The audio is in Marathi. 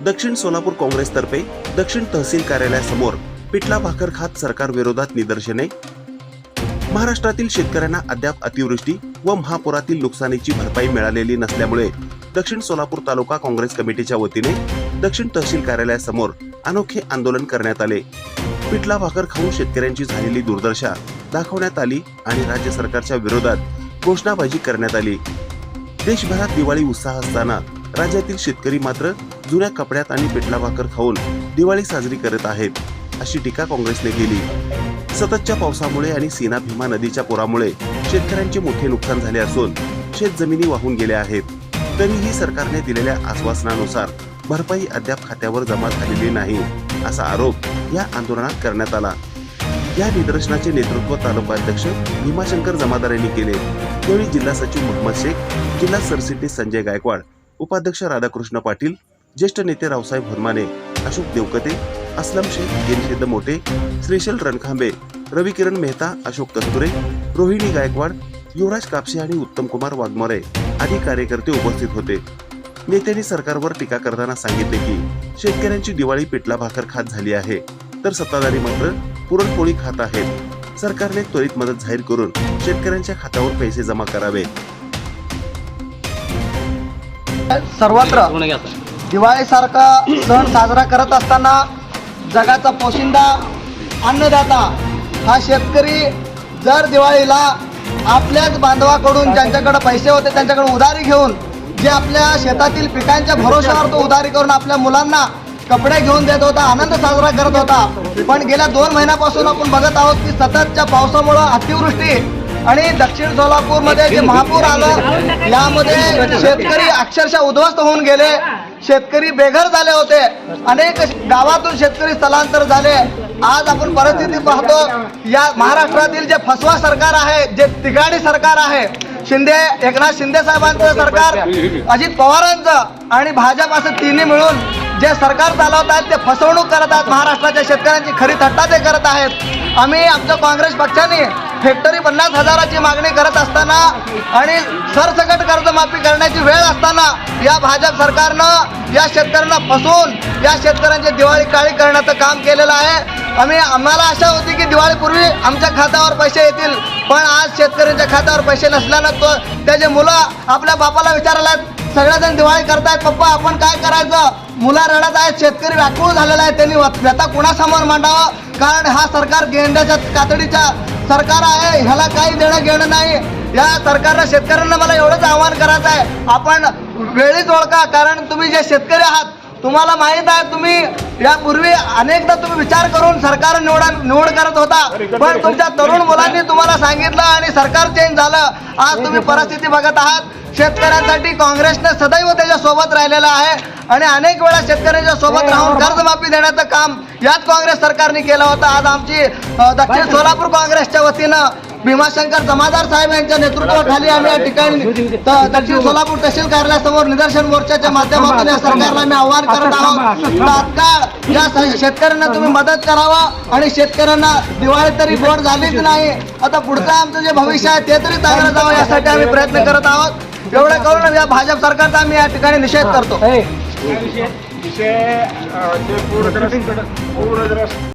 दक्षिण सोलापूर काँग्रेसतर्फे दक्षिण तहसील कार्यालयासमोर पिठला भाकर खात सरकार विरोधात निदर्शने. महाराष्ट्रातील शेतकऱ्यांना अद्याप अतिवृष्टी व महापुरातील नुकसानीची भरपाई मिळालेली नसल्यामुळे दक्षिण सोलापूर तालुका काँग्रेस कमिटीच्या वतीने दक्षिण तहसील कार्यालयासमोर अनोखे आंदोलन करण्यात आले. पिठला भाकर खाऊन शेतकऱ्यांची झालेली दुर्दशा दाखवण्यात आली आणि राज्य सरकारच्या विरोधात घोषणाबाजी करण्यात आली. देशभरात दिवाळी उत्साह असताना राज्यातील शेतकरी मात्र जुन्या कपड्यात आणि पिठला भाकर खाऊन दिवाळी साजरी करत आहेत अशी टीका काँग्रेसने केली. सततच्या पावसामुळे आणि सीना भीमा नदीच्या पुरामुळे शेतकऱ्यांचे मोठे नुकसान झाले असून शेत जमिनी वाहून गेल्या आहेत. तरीही सरकारने दिलेल्या आश्वासनानुसार भरपाई अद्याप खात्यावर जमा झालेली नाही असा आरोप या आंदोलनात करण्यात आला. या निदर्शनाचे नेतृत्व तालुका अध्यक्ष भीमाशंकर जमादार यांनी केले. यावेळी जिल्हा सचिव मोहम्मद शेख जिल्हा सरचिटणीस संजय गायकवाड उपाध्यक्ष राधाकृष्ण पाटील ज्येष्ठ नेते रावसाहेब हनुमाने अशोक देवकते असलम शेख गिरीशेद मोठे श्रीशल रणखांबे रवी किरण मेहता अशोक कस्तुरे रोहिणी गायकवाड युवराज कापसे आणि उत्तम कुमार वाघमारे आदी कार्यकर्ते उपस्थित होते. नेत्यांनी सरकारवर टीका करताना सांगितले की शेतकऱ्यांची दिवाळी पिठला भाकर खात झाली आहे. तर सत्ताधारी मात्र पुरणपोळी खात आहेत. सरकारने त्वरित मदत जाहीर करून शेतकऱ्यांच्या खात्यावर पैसे जमा करावे. सर्वत्र दिवाळीसारखा सण साजरा करत असताना जगाचा पोशिंदा अन्नदाता हा शेतकरी जर दिवाळीला आपल्याच बांधवाकडून ज्यांच्याकडे पैसे होते त्यांच्याकडे उधारी घेऊन जे आपल्या शेतातील पिकांच्या भरोशावर तो उधारी करून आपल्या मुलांना कपडे घेऊन देत होता आनंद साजरा करत होता. पण गेल्या दोन महिन्यापासून आपण बघत आहोत की सततच्या पावसामुळं अतिवृष्टी आणि दक्षिण सोलापूरमध्ये जे महापूर आलं यामध्ये शेतकरी अक्षरशः उद्ध्वस्त होऊन गेले. शेतकरी बेघर झाले होते. अनेक गावातून शेतकरी स्थलांतर झाले. आज आपण परिस्थिती पाहतो या महाराष्ट्रातील जे फसवा सरकार आहे जे तिघाडी सरकार आहे शिंदे एकनाथ शिंदे साहेबांचं सरकार अजित पवारांचं आणि भाजप असं तिन्ही मिळून जे सरकार चालवत आहेत ते फसवणूक करत आहेत महाराष्ट्राच्या शेतकऱ्यांची खरी थट्टा ते करत आहेत. आम्ही आमच्या काँग्रेस पक्षाने फॅक्टरी पन्नास हजाराची मागणी करत असताना आणि सरसकट कर्जमाफी करण्याची वेळ असताना या भाजप सरकारनं या शेतकऱ्यांना फसवून या शेतकऱ्यांची दिवाळी काळी करण्याचं काम केलेलं आहे. आम्ही आम्हाला आशा होती की दिवाळीपूर्वी आमच्या खात्यावर पैसे येतील पण आज शेतकऱ्यांच्या खात्यावर पैसे नसल्यानं तो त्याचे मुलं आपल्या बापाला विचारायला सगळेजण दिवाळी करतायत पप्पा आपण काय करायचं? मुलं रडत आहेत शेतकरी व्याकुळ झालेला आहे. त्यांनी व्यथा कुणासमोर मांडावं? कारण हा सरकार गेंड्याच्या कातडीच्या सरकार आहे ह्याला काही देणं घेणं नाही. या सरकारनं शेतकऱ्यांना मला एवढंच आव्हान करायचं आहे. आपण वेळीच ओळखा कारण तुम्ही जे शेतकरी आहात तुम्हाला माहीत आहे तुम्ही यापूर्वी अनेकदा तुम्ही विचार करून सरकार निवडा निवड करत होता. पण तुमच्या तरुण मुलांनी तुम्हाला सांगितलं आणि सरकार चेंज झालं. आज तुम्ही परिस्थिती बघत आहात. शेतकऱ्यांसाठी काँग्रेसने सदैव त्याच्या सोबत राहिलेलं आहे. आणि अनेक वेळा शेतकऱ्यांच्या सोबत राहून कर्जमाफी देण्याचं काम याच काँग्रेस सरकारने केलं होतं. आज आमची दक्षिण सोलापूर काँग्रेसच्या वतीनं भीमाशंकर जमादार साहेब यांच्या नेतृत्वाखाली आम्ही या ठिकाणी त- दक्षिण सोलापूर तहसील कार्यालयासमोर निदर्शन मोर्चाच्या माध्यमातून या सरकारला आम्ही आव्हान करत आहोत. तात्काळ या शेतकऱ्यांना तुम्ही मदत करावा आणि शेतकऱ्यांना दिवाळी तरी गोड झालीच नाही. आता पुढचं आमचं जे भविष्य आहे ते तरी चांगलं जावं यासाठी आम्ही प्रयत्न करत आहोत. एवढं करून या भाजप सरकारचा आम्ही या ठिकाणी निषेध करतो.